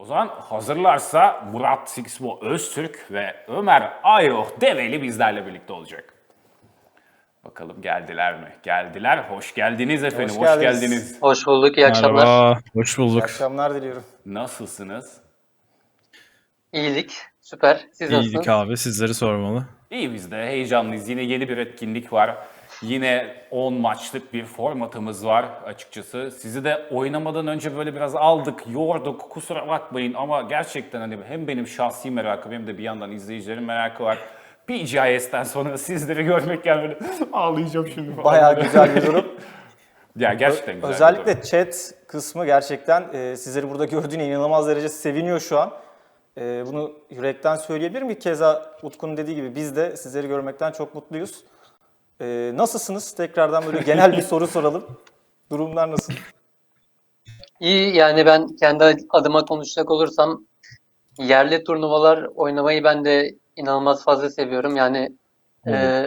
O zaman hazırlarsa Murat Sixmo Öztürk ve Ömer Ayo Develi bizlerle birlikte olacak. Bakalım geldiler mi? Geldiler. Hoş geldiniz efendim. Hoş, Hoş geldiniz. geldiniz. Hoş bulduk, iyi akşamlar. Merhaba, hoş İyi bulduk. akşamlar diliyorum. Nasılsınız? İyilik, süper. Siz İyiydik nasılsınız? abi, sizleri sormalı. İyi biz de heyecanlıyız. Yine yeni bir etkinlik var. Yine 10 maçlık bir formatımız var açıkçası. Sizi de oynamadan önce böyle biraz aldık, yorduk. Kusura bakmayın ama gerçekten hani hem benim şahsi merakım hem de bir yandan izleyicilerin merakı var. PGIS'ten sonra sizleri görmek yani böyle ağlayacağım şimdi falan. Bayağı güzel bir durum. Ya gerçekten güzel bir Özellikle durum. chat kısmı gerçekten e, sizleri burada gördüğüne inanılmaz derece seviniyor şu an. E, bunu yürekten söyleyebilirim ki keza Utku'nun dediği gibi biz de sizleri görmekten çok mutluyuz. E, nasılsınız? Tekrardan böyle genel bir soru soralım. Durumlar nasıl? İyi, yani ben kendi adıma konuşacak olursam yerli turnuvalar oynamayı ben de inanılmaz fazla seviyorum. Yani e,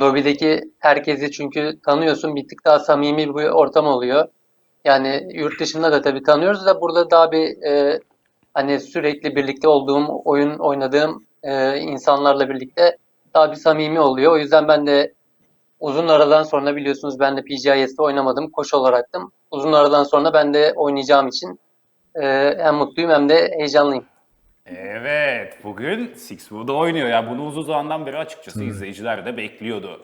Dobby'deki herkesi çünkü tanıyorsun, bir tık daha samimi bir ortam oluyor. Yani yurt dışında da tabii tanıyoruz da burada daha bir e, hani sürekli birlikte olduğum, oyun oynadığım e, insanlarla birlikte daha bir samimi oluyor. O yüzden ben de uzun aradan sonra biliyorsunuz ben de PGIS'te oynamadım, koç olaraktım. Uzun aradan sonra ben de oynayacağım için e, hem mutluyum hem de heyecanlıyım. Evet, bugün Sixwood'da oynuyor. Ya bunu uzun zamandan beri açıkçası izleyiciler de bekliyordu.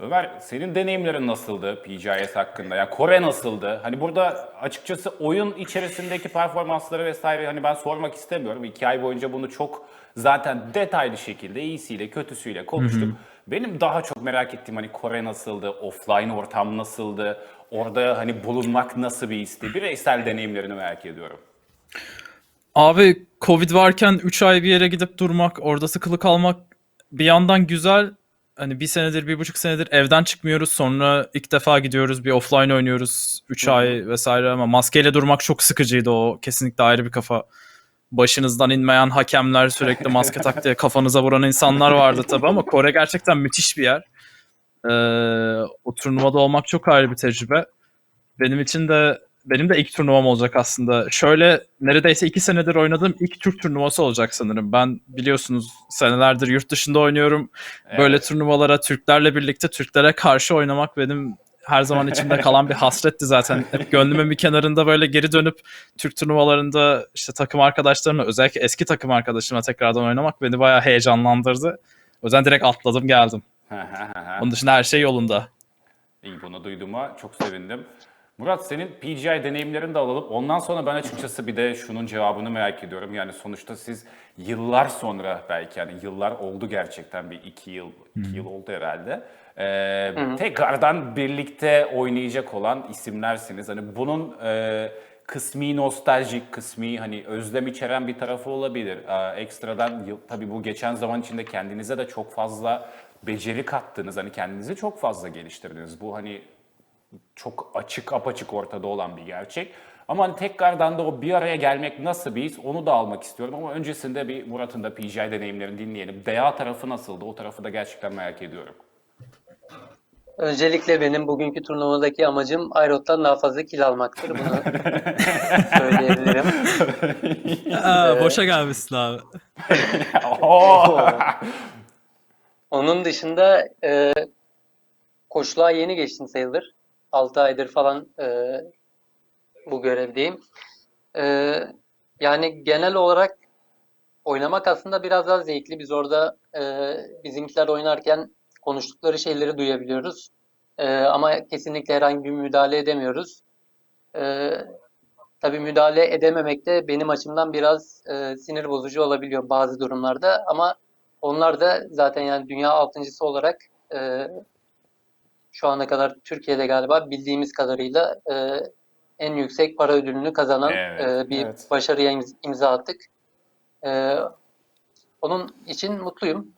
Ömer, senin deneyimlerin nasıldı PGIS hakkında? Ya Kore nasıldı? Hani burada açıkçası oyun içerisindeki performansları vesaire hani ben sormak istemiyorum. İki ay boyunca bunu çok zaten detaylı şekilde iyisiyle kötüsüyle konuştuk. Benim daha çok merak ettiğim hani Kore nasıldı? Offline ortam nasıldı? Orada hani bulunmak nasıl bir histi? Bireysel deneyimlerini merak ediyorum. Abi Covid varken 3 ay bir yere gidip durmak, orada sıkılı kalmak bir yandan güzel. Hani bir senedir, bir buçuk senedir evden çıkmıyoruz. Sonra ilk defa gidiyoruz, bir offline oynuyoruz. 3 ay vesaire ama maskeyle durmak çok sıkıcıydı o. Kesinlikle ayrı bir kafa. Başınızdan inmeyen hakemler, sürekli maske tak diye kafanıza vuran insanlar vardı tabii ama Kore gerçekten müthiş bir yer. Ee, o turnuvada olmak çok ayrı bir tecrübe. Benim için de benim de ilk turnuvam olacak aslında. Şöyle neredeyse iki senedir oynadığım ilk Türk turnuvası olacak sanırım. Ben biliyorsunuz senelerdir yurt dışında oynuyorum. Böyle Evet. turnuvalara Türklerle birlikte Türklere karşı oynamak benim her zaman içimde kalan bir hasretti zaten. Hep gönlümün bir kenarında böyle geri dönüp Türk turnuvalarında işte takım arkadaşlarımla özellikle eski takım arkadaşımla tekrardan oynamak beni bayağı heyecanlandırdı. O yüzden direkt atladım geldim. Onun dışında her şey yolunda. İyi bunu duyduğuma çok sevindim. Murat senin PGI deneyimlerini de alalım. Ondan sonra ben açıkçası bir de şunun cevabını merak ediyorum. Yani sonuçta siz yıllar sonra belki yani yıllar oldu gerçekten bir iki yıl, iki yıl oldu herhalde. Ee, tekrardan birlikte oynayacak olan isimlersiniz. Hani bunun e, kısmi nostaljik, kısmi hani özlem içeren bir tarafı olabilir. Ee, ekstradan tabii bu geçen zaman içinde kendinize de çok fazla beceri kattınız. Hani kendinizi çok fazla geliştirdiniz. Bu hani çok açık apaçık ortada olan bir gerçek. Ama hani tekrardan da o bir araya gelmek nasıl bir his onu da almak istiyorum. Ama öncesinde bir Murat'ın da PGI deneyimlerini dinleyelim. DA tarafı nasıldı? O tarafı da gerçekten merak ediyorum. Öncelikle benim bugünkü turnuvadaki amacım Ayrot'tan daha fazla kill almaktır. Bunu söyleyebilirim. Aa, boşa gelmişsin abi. Onun dışında e, koçluğa yeni geçtim sayılır. 6 aydır falan e, bu görevdeyim. E, yani genel olarak oynamak aslında biraz daha zevkli. Biz orada e, bizimkiler oynarken konuştukları şeyleri duyabiliyoruz. E, ama kesinlikle herhangi bir müdahale edemiyoruz. E, tabii müdahale edememek de benim açımdan biraz e, sinir bozucu olabiliyor bazı durumlarda. Ama onlar da zaten yani dünya altıncısı olarak e, şu ana kadar Türkiye'de galiba bildiğimiz kadarıyla e, en yüksek para ödülünü kazanan Evet, e, bir evet. başarıya imz- imza attık. E, onun için mutluyum.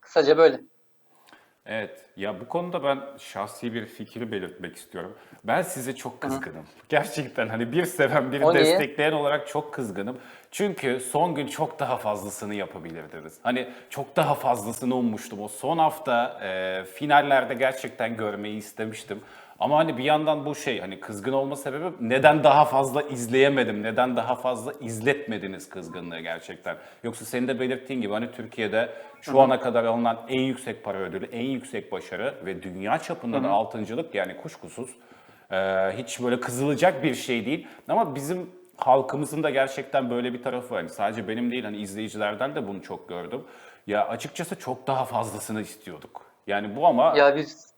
Kısaca böyle. Evet, ya bu konuda ben şahsi bir fikri belirtmek istiyorum. Ben size çok kızgınım. Gerçekten hani bir seven, bir O niye? destekleyen olarak çok kızgınım. Çünkü son gün çok daha fazlasını yapabilirdiniz. Hani çok daha fazlasını ummuştum. O son hafta e, finallerde gerçekten görmeyi istemiştim. Ama hani bir yandan bu şey hani kızgın olma sebebi neden daha fazla izleyemedim, neden daha fazla izletmediniz kızgınlığı gerçekten. Yoksa senin de belirttiğin gibi hani Türkiye'de şu ana kadar alınan en yüksek para ödülü, en yüksek başarı ve dünya çapında da altıncılık yani kuşkusuz ee, hiç böyle kızılacak bir şey değil. Ama bizim halkımızın da gerçekten böyle bir tarafı var. Yani sadece benim değil hani izleyicilerden de bunu çok gördüm. Ya açıkçası çok daha fazlasını istiyorduk. Yani bu ama Ya biz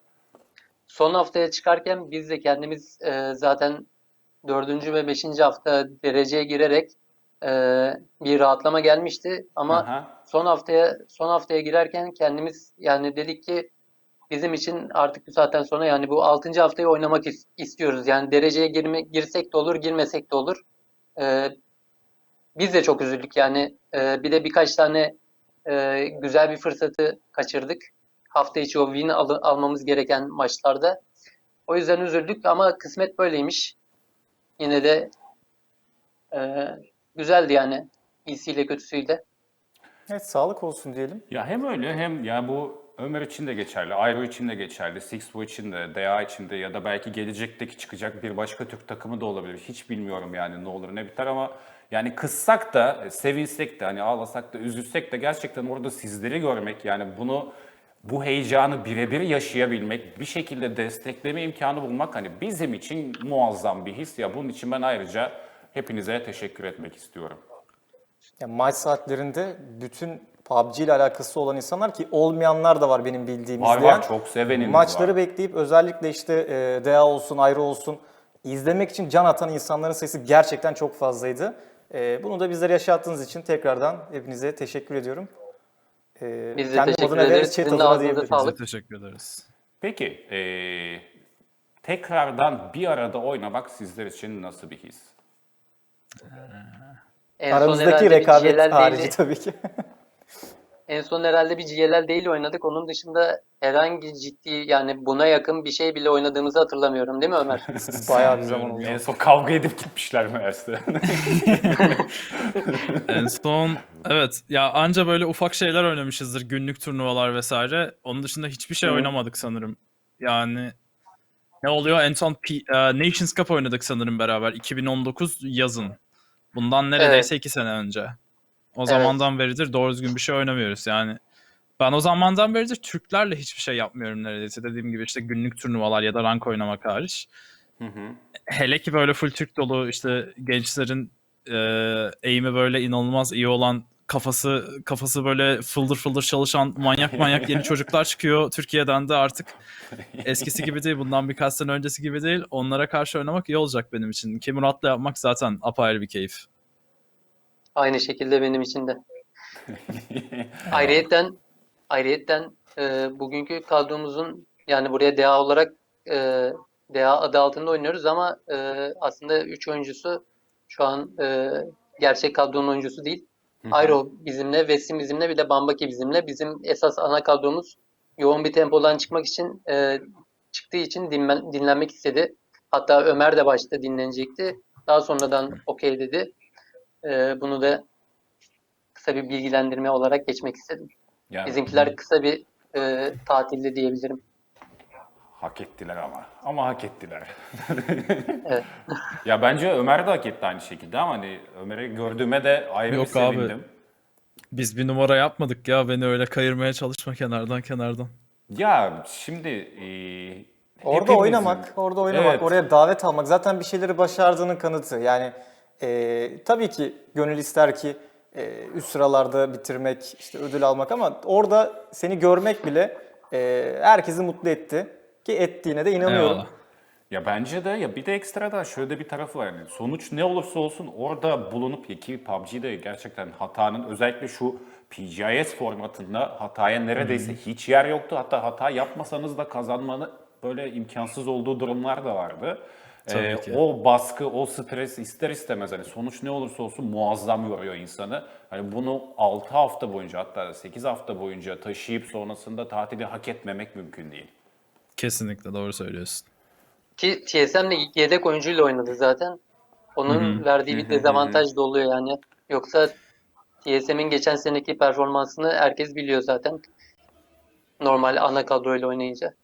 son haftaya çıkarken biz de kendimiz e, zaten dördüncü ve beşinci hafta dereceye girerek e, bir rahatlama gelmişti. Ama Aha. son haftaya son haftaya girerken kendimiz yani dedik ki bizim için artık bu saatten sonra yani bu altıncı haftayı oynamak is- istiyoruz. Yani dereceye girme, girsek de olur, girmesek de olur. E, biz de çok üzüldük yani. E, bir de birkaç tane e, güzel bir fırsatı kaçırdık hafta içi o win al- almamız gereken maçlarda. O yüzden üzüldük ama kısmet böyleymiş. Yine de e, güzeldi yani. İyisiyle kötüsüyle. Evet sağlık olsun diyelim. Ya hem öyle hem ya bu Ömer için de geçerli, Ayro için de geçerli, Sixbo için de, DA için de ya da belki gelecekteki çıkacak bir başka Türk takımı da olabilir. Hiç bilmiyorum yani ne olur ne biter ama yani kızsak da, e, sevinsek de, hani ağlasak da, üzülsek de gerçekten orada sizleri görmek yani bunu bu heyecanı birebir yaşayabilmek, bir şekilde destekleme imkanı bulmak hani bizim için muazzam bir his. Ya bunun için ben ayrıca hepinize teşekkür etmek istiyorum. Yani maç saatlerinde bütün PUBG ile alakası olan insanlar ki olmayanlar da var benim bildiğim Var izleyen. var çok sevenimiz Maçları var. bekleyip özellikle işte e, DA olsun, ayrı olsun izlemek için can atan insanların sayısı gerçekten çok fazlaydı. E, bunu da bizlere yaşattığınız için tekrardan hepinize teşekkür ediyorum. E, Biz de teşekkür ederiz. Sizin de ağzınıza sağlık. Biz de teşekkür ederiz. Peki, eee, tekrardan bir arada oynamak sizler için nasıl bir his? En son Aramızdaki herhalde bir rekabet GLL harici tabii ki. en son herhalde bir GLL değil oynadık. Onun dışında herhangi ciddi yani buna yakın bir şey bile oynadığımızı hatırlamıyorum değil mi Ömer? Bayağı bir zaman oldu. En son kavga edip gitmişler meğerse. En son evet ya anca böyle ufak şeyler oynamışızdır günlük turnuvalar vesaire. Onun dışında hiçbir şey oynamadık sanırım. Yani ne oluyor? En son P- e, Nations Cup oynadık sanırım beraber 2019 yazın. Bundan neredeyse iki sene önce. O zamandan beridir doğru düzgün bir şey oynamıyoruz yani. Ben o zamandan beridir Türklerle hiçbir şey yapmıyorum neredeyse. Dediğim gibi işte günlük turnuvalar ya da rank oynamak hariç. Hele ki böyle full Türk dolu işte gençlerin e, eğimi böyle inanılmaz iyi olan kafası kafası böyle fıldır fıldır çalışan manyak manyak yeni çocuklar çıkıyor Türkiye'den de artık eskisi gibi değil bundan birkaç sene öncesi gibi değil onlara karşı oynamak iyi olacak benim için ki Murat'la yapmak zaten apayrı bir keyif. Aynı şekilde benim için de. Ayrıyetten, ayrıyetten e, bugünkü kadromuzun yani buraya DA olarak e, DA adı altında oynuyoruz ama e, aslında 3 oyuncusu şu an e, gerçek kadronun oyuncusu değil. Ayro bizimle, Vesim bizimle bir de Bambaki bizimle. Bizim esas ana kadromuz yoğun bir tempodan çıkmak için e, çıktığı için dinlen, dinlenmek istedi. Hatta Ömer de başta dinlenecekti. Daha sonradan okey dedi. E, bunu da kısa bir bilgilendirme olarak geçmek istedim. Yani Bizimkiler kısa bir e, tatilde diyebilirim. hak ettiler ama. Ama hak ettiler. Evet. ya bence Ömer de hak etti aynı şekilde ama hani Ömer'i gördüğüme de ayrı Yok bir abi. sevindim. Biz bir numara yapmadık ya beni öyle kayırmaya çalışma kenardan kenardan. Ya şimdi e, Orada hepimizin- oynamak, orada oynamak, Evet. oraya davet almak zaten bir şeyleri başardığının kanıtı. Yani e, tabii ki gönül ister ki e, üst sıralarda bitirmek, işte ödül almak ama orada seni görmek bile e, herkesi mutlu etti. Ki ettiğine de inanıyorum. Eyvallah. Ya bence de ya bir de ekstradan şöyle bir tarafı var. Yani sonuç ne olursa olsun orada bulunup ki PUBG'de gerçekten hatanın özellikle şu PGIS formatında hataya neredeyse hiç yer yoktu. Hatta hata yapmasanız da kazanmanı böyle imkansız olduğu durumlar da vardı. Ee, o baskı, o stres ister istemez hani sonuç ne olursa olsun muazzam yoruyor insanı. Hani bunu 6 hafta boyunca hatta 8 hafta boyunca taşıyıp sonrasında tatili hak etmemek mümkün değil. Kesinlikle doğru söylüyorsun. Ki TSM'le yedek oyuncuyla oynadı zaten. Onun verdiği bir dezavantaj da oluyor yani. Yoksa TSM'in geçen seneki performansını herkes biliyor zaten. Normal ana kadroyla oynayınca.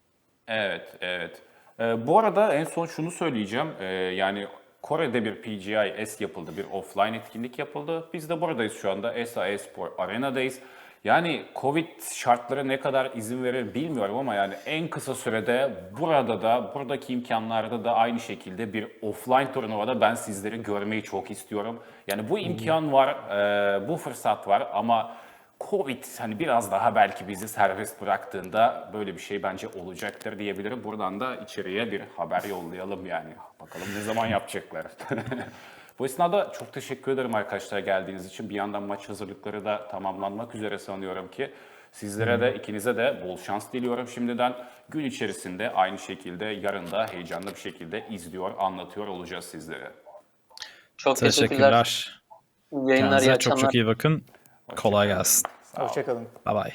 Evet, evet. Ee, bu arada en son şunu söyleyeceğim. Ee, yani Kore'de bir PGI S yapıldı, bir offline etkinlik yapıldı. Biz de buradayız şu anda. SA Spor Arena'dayız. Yani Covid şartları ne kadar izin verir bilmiyorum ama yani en kısa sürede burada da, buradaki imkanlarda da aynı şekilde bir offline turnuvada ben sizleri görmeyi çok istiyorum. Yani bu imkan var, e, bu fırsat var ama Covid hani biraz daha belki bizi serbest bıraktığında böyle bir şey bence olacaktır diyebilirim. Buradan da içeriye bir haber yollayalım yani. Bakalım ne zaman yapacaklar. Bu esnada çok teşekkür ederim arkadaşlar geldiğiniz için. Bir yandan maç hazırlıkları da tamamlanmak üzere sanıyorum ki. Sizlere de ikinize de bol şans diliyorum şimdiden. Gün içerisinde aynı şekilde yarın da heyecanlı bir şekilde izliyor, anlatıyor olacağız sizlere. Çok teşekkürler. Teşekkürler. Yayınlar, Kendinize çok çok iyi bakın. Kolay gelsin. Hoşçakalın. Bye bye.